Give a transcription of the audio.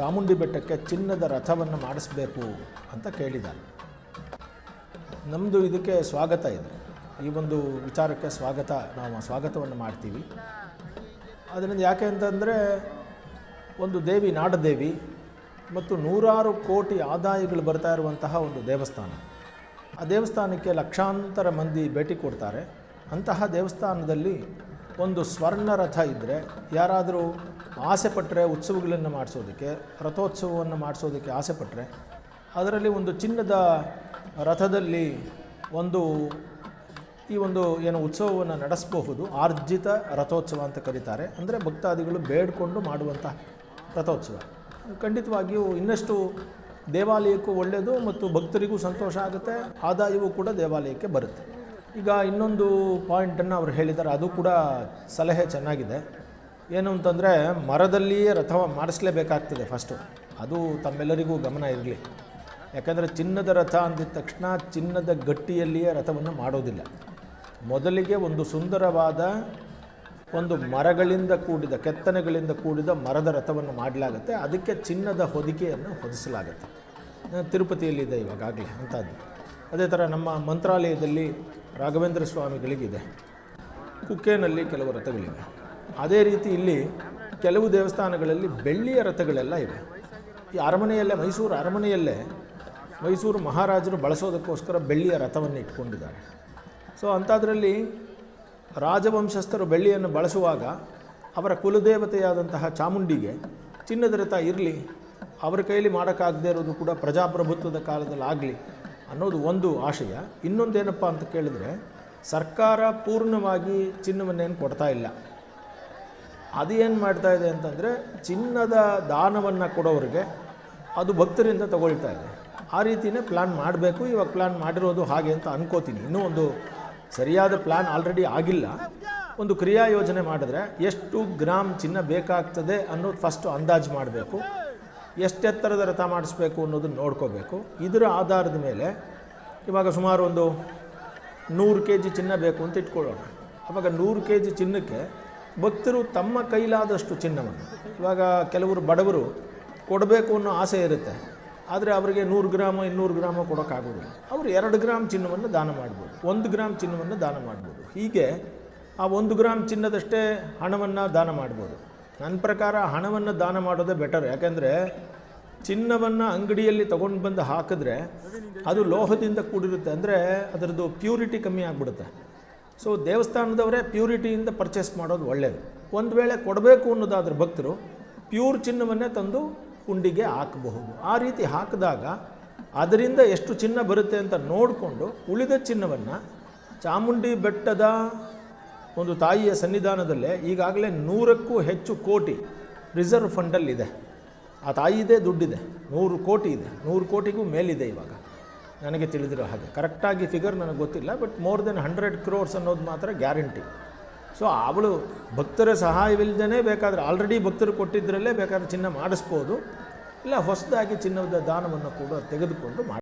ಚಾಮುಂಡಿ ಬೆಟ್ಟಕ್ಕೆ ಚಿನ್ನದ ರಥವನ್ನು ಮಾಡಿಸ್ಬೇಕು ಅಂತ ಕೇಳಿದ್ದಾರೆ ನಮ್ಮದು ಇದಕ್ಕೆ ಸ್ವಾಗತ ಇದೆ. ಈ ಒಂದು ವಿಚಾರಕ್ಕೆ ಸ್ವಾಗತ, ನಾವು ಸ್ವಾಗತವನ್ನು ಮಾಡ್ತೀವಿ. ಅದರಿಂದ ಯಾಕೆ ಅಂತಂದರೆ, ಒಂದು ದೇವಿ, ನಾಡದೇವಿ ಮತ್ತು ನೂರಾರು ಕೋಟಿ ಆದಾಯಗಳು ಬರ್ತಾ ಇರುವಂತಹ ಒಂದು ದೇವಸ್ಥಾನ. ಆ ದೇವಸ್ಥಾನಕ್ಕೆ ಲಕ್ಷಾಂತರ ಮಂದಿ ಭೇಟಿ ಕೊಡ್ತಾರೆ. ಅಂತಹ ದೇವಸ್ಥಾನದಲ್ಲಿ ಒಂದು ಸ್ವರ್ಣ ರಥ ಇದ್ದರೆ ಯಾರಾದರೂ ಆಸೆ ಪಟ್ಟರೆ ಉತ್ಸವಗಳನ್ನು ಮಾಡಿಸೋದಕ್ಕೆ, ರಥೋತ್ಸವವನ್ನು ಮಾಡಿಸೋದಕ್ಕೆ ಆಸೆ ಪಟ್ಟರೆ ಅದರಲ್ಲಿ ಒಂದು ಚಿನ್ನದ ರಥದಲ್ಲಿ ಒಂದು ಈ ಒಂದು ಏನು ಉತ್ಸವವನ್ನು ನಡೆಸಬಹುದು, ಆರ್ಜಿತ ರಥೋತ್ಸವ ಅಂತ ಕರೀತಾರೆ. ಅಂದರೆ ಭಕ್ತಾದಿಗಳು ಬೇಡಿಕೊಂಡು ಮಾಡುವಂಥ ರಥೋತ್ಸವ. ಖಂಡಿತವಾಗಿಯೂ ಇನ್ನಷ್ಟು ದೇವಾಲಯಕ್ಕೂ ಒಳ್ಳೆಯದು ಮತ್ತು ಭಕ್ತರಿಗೂ ಸಂತೋಷ ಆಗುತ್ತೆ, ಆದಾಯವೂ ಕೂಡ ದೇವಾಲಯಕ್ಕೆ ಬರುತ್ತೆ. ಈಗ ಇನ್ನೊಂದು ಪಾಯಿಂಟನ್ನು ಅವರು ಹೇಳಿದ್ದಾರೆ, ಅದು ಕೂಡ ಸಲಹೆ ಚೆನ್ನಾಗಿದೆ. ಏನು ಅಂತಂದರೆ ಮರದಲ್ಲಿಯೇ ರಥ ಮಾಡಿಸ್ಲೇಬೇಕಾಗ್ತದೆ ಫಸ್ಟು ಅದು ತಮ್ಮೆಲ್ಲರಿಗೂ ಗಮನ ಇರಲಿ. ಯಾಕಂದರೆ ಚಿನ್ನದ ರಥ ಅಂದಿದ ತಕ್ಷಣ ಚಿನ್ನದ ಗಟ್ಟಿಯಲ್ಲಿಯೇ ರಥವನ್ನು ಮಾಡೋದಿಲ್ಲ. ಮೊದಲಿಗೆ ಒಂದು ಸುಂದರವಾದ ಒಂದು ಮರಗಳಿಂದ ಕೂಡಿದ, ಕೆತ್ತನೆಗಳಿಂದ ಕೂಡಿದ ಮರದ ರಥವನ್ನು ಮಾಡಲಾಗುತ್ತೆ. ಅದಕ್ಕೆ ಚಿನ್ನದ ಹೊದಿಕೆಯನ್ನು ಹೊದಿಸಲಾಗುತ್ತೆ. ತಿರುಪತಿಯಲ್ಲಿದೆ ಇವಾಗಾಗಲೇ ಅಂಥದ್ದು. ಅದೇ ಥರ ನಮ್ಮ ಮಂತ್ರಾಲಯದಲ್ಲಿ ರಾಘವೇಂದ್ರ ಸ್ವಾಮಿಗಳಿಗಿದೆ. ಕುಕ್ಕೆನಲ್ಲಿ ಕೆಲವು ರಥಗಳಿವೆ. ಅದೇ ರೀತಿ ಇಲ್ಲಿ ಕೆಲವು ದೇವಸ್ಥಾನಗಳಲ್ಲಿ ಬೆಳ್ಳಿಯ ರಥಗಳೆಲ್ಲ ಇವೆ. ಈ ಅರಮನೆಯಲ್ಲೇ, ಮೈಸೂರು ಅರಮನೆಯಲ್ಲೇ ಮೈಸೂರು ಮಹಾರಾಜರು ಬಳಸೋದಕ್ಕೋಸ್ಕರ ಬೆಳ್ಳಿಯ ರಥವನ್ನು ಇಟ್ಕೊಂಡಿದ್ದಾರೆ. ಸೊ ಅಂಥದ್ರಲ್ಲಿ ರಾಜವಂಶಸ್ಥರು ಬೆಳ್ಳಿಯನ್ನು ಬಳಸುವಾಗ ಅವರ ಕುಲದೇವತೆಯಾದಂತಹ ಚಾಮುಂಡಿಗೆ ಚಿನ್ನದ ರಥ ಇರಲಿ, ಅವರ ಕೈಲಿ ಮಾಡೋಕ್ಕಾಗದೇ ಇರೋದು ಕೂಡ ಪ್ರಜಾಪ್ರಭುತ್ವದ ಕಾಲದಲ್ಲಿ ಆಗಲಿ ಅನ್ನೋದು ಒಂದು ಆಶಯ. ಇನ್ನೊಂದೇನಪ್ಪ ಅಂತ ಕೇಳಿದ್ರೆ ಸರ್ಕಾರ ಪೂರ್ಣವಾಗಿ ಚಿನ್ನವನ್ನೇನು ಕೊಡ್ತಾ ಇಲ್ಲ. ಅದು ಏನು ಮಾಡ್ತಾ ಇದೆ ಅಂತಂದರೆ ಚಿನ್ನದ ದಾನವನ್ನು ಕೊಡೋರಿಗೆ ಅದು ಭಕ್ತರಿಂದ ತಗೊಳ್ತಾ ಇದೆ. ಆ ರೀತಿಯೇ ಪ್ಲ್ಯಾನ್ ಮಾಡಬೇಕು. ಇವಾಗ ಪ್ಲ್ಯಾನ್ ಮಾಡಿರೋದು ಹಾಗೆ ಅಂತ ಅನ್ಕೋತೀನಿ. ಇನ್ನೂ ಒಂದು ಸರಿಯಾದ ಪ್ಲ್ಯಾನ್ ಆಲ್ರೆಡಿ ಆಗಿಲ್ಲ. ಒಂದು ಕ್ರಿಯಾ ಯೋಜನೆ ಮಾಡಿದ್ರೆ ಎಷ್ಟು ಗ್ರಾಮ್ ಚಿನ್ನ ಬೇಕಾಗ್ತದೆ ಅನ್ನೋದು ಫಸ್ಟು ಅಂದಾಜು ಮಾಡಬೇಕು. ಎಷ್ಟೆತ್ತರದ ರಥ ಮಾಡಿಸ್ಬೇಕು ಅನ್ನೋದನ್ನು ನೋಡ್ಕೋಬೇಕು. ಇದರ ಆಧಾರದ ಮೇಲೆ ಇವಾಗ ಸುಮಾರು ಒಂದು ನೂರು ಕೆ ಜಿ ಚಿನ್ನ ಬೇಕು ಅಂತ ಇಟ್ಕೊಳ್ಳೋಣ. ಅವಾಗ ನೂರು ಕೆ ಜಿ ಚಿನ್ನಕ್ಕೆ ಭಕ್ತರು ತಮ್ಮ ಕೈಲಾದಷ್ಟು ಚಿನ್ನವನ್ನು. ಇವಾಗ ಕೆಲವರು ಬಡವರು ಕೊಡಬೇಕು ಅನ್ನೋ ಆಸೆ ಇರುತ್ತೆ. ಆದರೆ ಅವರಿಗೆ ನೂರು ಗ್ರಾಮ, ಇನ್ನೂರು ಗ್ರಾಮ ಕೊಡೋಕ್ಕಾಗೋದಿಲ್ಲ. ಅವರು ಎರಡು ಗ್ರಾಮ್ ಚಿನ್ನವನ್ನು ದಾನ ಮಾಡ್ಬೋದು. ಒಂದು ಗ್ರಾಮ್ ಚಿನ್ನವನ್ನು ದಾನ ಮಾಡ್ಬೋದು. ಹೀಗೆ ಆ ಒಂದು ಗ್ರಾಮ್ ಚಿನ್ನದಷ್ಟೇ ಹಣವನ್ನು ದಾನ ಮಾಡ್ಬೋದು. ನನ್ನ ಪ್ರಕಾರ ಹಣವನ್ನು ದಾನ ಮಾಡೋದೇ ಬೆಟರ್. ಯಾಕೆಂದರೆ ಚಿನ್ನವನ್ನು ಅಂಗಡಿಯಲ್ಲಿ ತೊಗೊಂಡು ಬಂದು ಹಾಕಿದ್ರೆ ಅದು ಲೋಹದಿಂದ ಕೂಡಿರುತ್ತೆ. ಅಂದರೆ ಅದರದ್ದು ಪ್ಯೂರಿಟಿ ಕಮ್ಮಿ ಆಗಿಬಿಡುತ್ತೆ. ಸೊ ದೇವಸ್ಥಾನದವರೇ ಪ್ಯೂರಿಟಿಯಿಂದ ಪರ್ಚೇಸ್ ಮಾಡೋದು ಒಳ್ಳೆಯದು ಒಂದು ವೇಳೆ ಕೊಡಬೇಕು ಅನ್ನೋದಾದ್ರೆ ಭಕ್ತರು ಪ್ಯೂರ್ ಚಿನ್ನವನ್ನೇ ತಂದು ಕುಂಡಿಗೆ ಹಾಕಬಹುದು. ಆ ರೀತಿ ಹಾಕಿದಾಗ ಅದರಿಂದ ಎಷ್ಟು ಚಿನ್ನ ಬರುತ್ತೆ ಅಂತ ನೋಡಿಕೊಂಡು ಉಳಿದ ಚಿನ್ನವನ್ನು ಚಾಮುಂಡಿ ಬೆಟ್ಟದ ಒಂದು ತಾಯಿಯ ಸನ್ನಿಧಾನದಲ್ಲೇ ಈಗಾಗಲೇ ನೂರಕ್ಕೂ ಹೆಚ್ಚು ಕೋಟಿ ರಿಸರ್ವ್ ಫಂಡಲ್ಲಿದೆ ಆ ತಾಯಿದೇ ದುಡ್ಡಿದೆ. ನೂರು ಕೋಟಿ ಇದೆ. ನೂರು ಕೋಟಿಗೂ ಮೇಲಿದೆ ಇವಾಗ. ನನಗೆ ತಿಳಿದಿರೋ ಹಾಗೆ. ಕರೆಕ್ಟಾಗಿ ಫಿಗರ್ ನನಗೆ ಗೊತ್ತಿಲ್ಲ but more than hundred crores ಅನ್ನೋದು ಮಾತ್ರ ಗ್ಯಾರಂಟಿ ಸೊ ಅವಳು ಭಕ್ತರ ಸಹಾಯವಿಲ್ಲದೇ ಬೇಕಾದರೆ ಆಲ್ರೆಡಿ ಭಕ್ತರು ಕೊಟ್ಟಿದ್ದರಲ್ಲೇ ಬೇಕಾದ್ರೆ ಚಿನ್ನ ಮಾಡಿಸ್ಬೋದು. ಇಲ್ಲ, ಹೊಸದಾಗಿ ಚಿನ್ನದ ದಾನವನ್ನು ಕೂಡ ತೆಗೆದುಕೊಂಡು ಮಾಡಿ